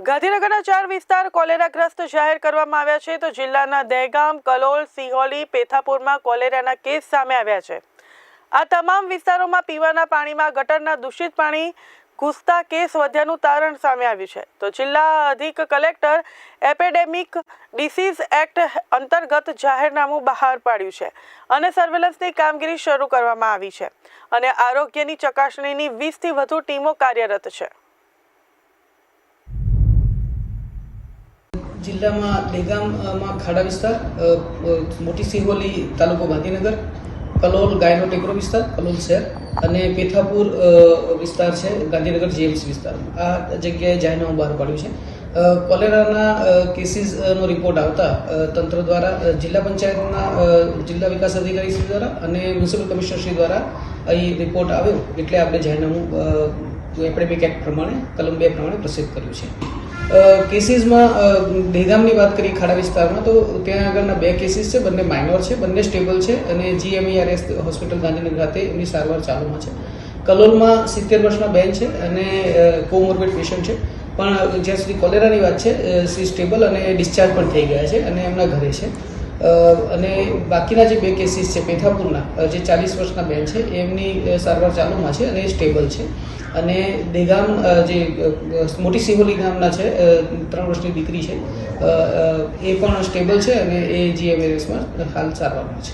ગાંધીનગરના ચાર વિસ્તાર કોલેરાગ્રસ્ત જાહેર કરવામાં આવ્યા છે તો જિલ્લાના દહેગામ, કલોલ, સિહોલી, પેથાપુરમાં કોલેરાના કેસ સામે આવ્યા છે. આ તમામ વિસ્તારોમાં પીવાના પાણીમાં ગટરના દૂષિત પાણી, ઘૂસતા કેસ વધ્યાનું તારણ સામે આવ્યું છે. તો જિલ્લા અધિક કલેક્ટર એપેડેમિક ડિસીઝ એક્ટ અંતર્ગત જાહેરનામું બહાર પાડ્યું છે અને સર્વેલન્સની કામગીરી શરૂ કરવામાં આવી છે અને આરોગ્યની ચકાસણીની વીસથી વધુ ટીમો કાર્યરત છે. જિલ્લામાં દહેગામમાં ખાડા વિસ્તાર મોટી સિહોલી તાલુકો ગાંધીનગર, કલોલ ગાયનો ટેકરો વિસ્તાર, કલોલ શહેર અને પેથાપુર વિસ્તાર છે, ગાંધીનગર જીએમસી વિસ્તાર. આ જગ્યાએ જાહેરનામું બહાર પાડ્યું છે. કોલેરાના કેસીસનો રિપોર્ટ આવતા તંત્ર દ્વારા જિલ્લા પંચાયતના જિલ્લા વિકાસ અધિકારી શ્રી દ્વારા અને મ્યુનિસિપલ કમિશનર શ્રી દ્વારા અહીં રિપોર્ટ આવ્યો, એટલે આપણે જાહેરનામું એપેડેમિક એક્ટ પ્રમાણે, કલમ બે પ્રમાણે પ્રસિદ્ધ કર્યું છે. કેસીસમાં દહેગામની વાત કરીએ, ખાડા વિસ્તારમાં, તો ત્યાં આગળના બે કેસીસ છે. બંને માઇનોર છે, બંને સ્ટેબલ છે અને જીએમઈઆરએસ હોસ્પિટલ ગાંધીનગર ખાતે એમની સારવાર ચાલુમાં છે. કલોલમાં સિત્તેર વર્ષના બેન છે અને કોમોર્બિડ પેશન્ટ છે. પણ જ્યાં સુધી કોલેરાની વાત છે સી સ્ટેબલ અને ડિસ્ચાર્જ પણ થઈ ગયા છે અને એમના ઘરે છે. અને બાકીના જે બે કેસીસ છે, પેથાપુરના જે ચાલીસ વર્ષના બેન છે, એમની સારવાર ચાલુમાં છે અને એ સ્ટેબલ છે. અને દેગામ જે મોટી સિહોલી ગામના છે ત્રણ વર્ષની દીકરી છે એ પણ સ્ટેબલ છે અને એ જીએમએરએસમાં હાલ સારવારમાં છે.